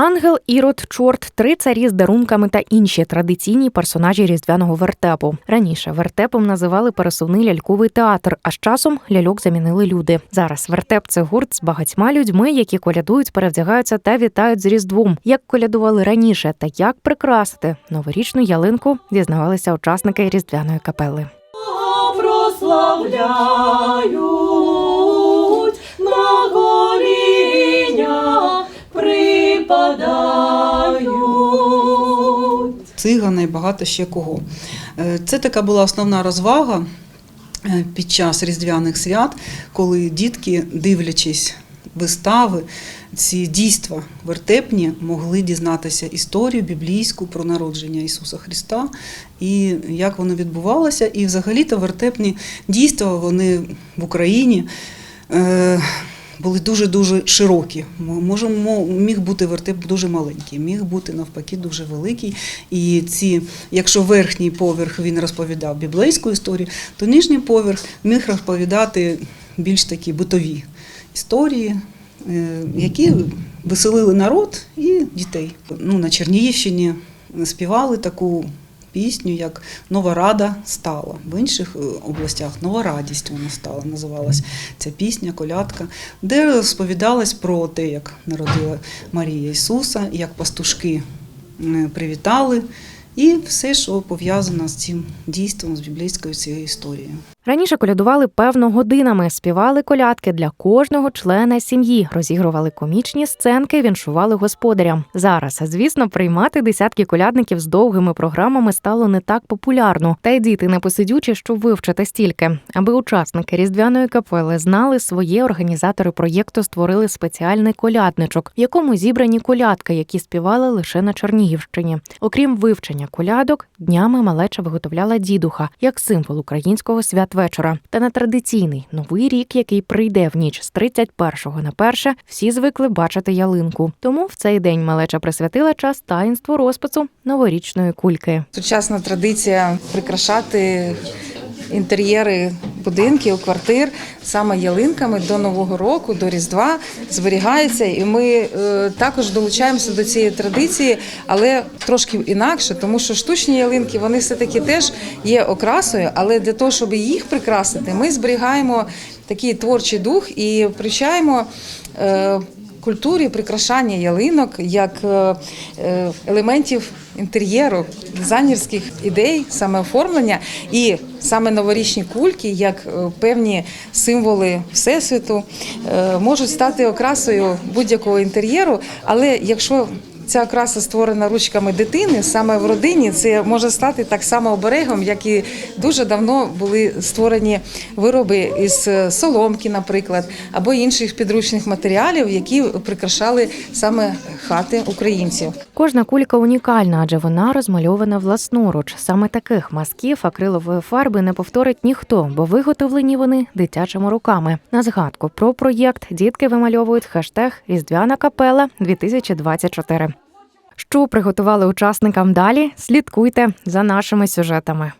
Ангел, Ірод, чорт, три царі з дарунками та інші традиційні персонажі різдвяного вертепу. Раніше вертепом називали пересувний ляльковий театр, а з часом ляльок замінили люди. Зараз вертеп це гурт з багатьма людьми, які колядують, перевдягаються та вітають з Різдвом. Як колядували раніше та як прикрасити новорічну ялинку, дізнавалися учасники різдвяної капели. прославляють на цигана і багато ще кого. Е, Це така була основна розвага е, під час різдвяних свят, коли дітки, дивлячись вистави, ці дійства вертепні, могли дізнатися історію біблійську про народження Ісуса Христа і як воно відбувалося. І взагалі-то вертепні дійства вони в Україні. Були дуже-дуже широкі. М- Може, міг бути вертеп дуже маленький, міг бути навпаки дуже великий. І ці, якщо верхній поверх він розповідав біблейську історію, то нижній поверх міг розповідати більш такі битові історії, е, які веселили народ і дітей. Ну, на Чернігівщині співали таку. Пісню, як Нова Рада стала. В інших е, областях Нова радість вона стала, називалась ця пісня, колядка, де розповідалось про те, як народила Марія Ісуса, як пастушки привітали, і все, що пов'язано з цим дійством, з біблійською цією історією. Раніше колядували певно годинами, співали колядки для кожного члена сім'ї, розігрували комічні сценки, віншували господарям. Зараз, звісно, приймати десятки колядників з довгими програмами стало не так популярно, та й діти не посидючі, щоб вивчити стільки. Аби учасники різдвяної капели знали своє, організатори проєкту створили спеціальний колядничок, в якому зібрані колядки, які співали лише на Чернігівщині. Окрім вивчення колядок, днями малеча виготовляла дідуха як символ українського святвечора. Та на традиційний новий рік, який прийде в ніч з 31 на 1, всі звикли бачити ялинку. Тому в цей день малеча присвятила час таїнству розпису новорічної кульки. Сучасна традиція прикрашати інтер'єри будинків, квартир саме ялинками до Нового року, до Різдва зберігається. І ми е, також долучаємося до цієї традиції, але трошки інакше, тому що штучні ялинки вони все-таки теж є окрасою, але для того, щоб їх прикрасити, ми зберігаємо такий творчий дух і привчаємо. Е, Культурі прикрашання ялинок як е, е, елементів інтер'єру, дизайнерських ідей, саме оформлення і саме новорічні кульки, як певні символи всесвіту, можуть стати окрасою будь-якого інтер'єру. Але якщо Ця окраса створена ручками дитини саме в родині. Це може стати так само оберегом, як і дуже давно були створені вироби із е, соломки, наприклад, або інших підручних матеріалів, які прикрашали саме хати українців. Кожна кулька унікальна, адже вона розмальована власноруч. Саме таких мазків акрилової фарби не повторить ніхто, бо виготовлені вони дитячими руками. На згадку про проєкт дітки вимальовують хештег Різдвяна капела 2024 Що приготували учасникам далі? Слідкуйте за нашими сюжетами.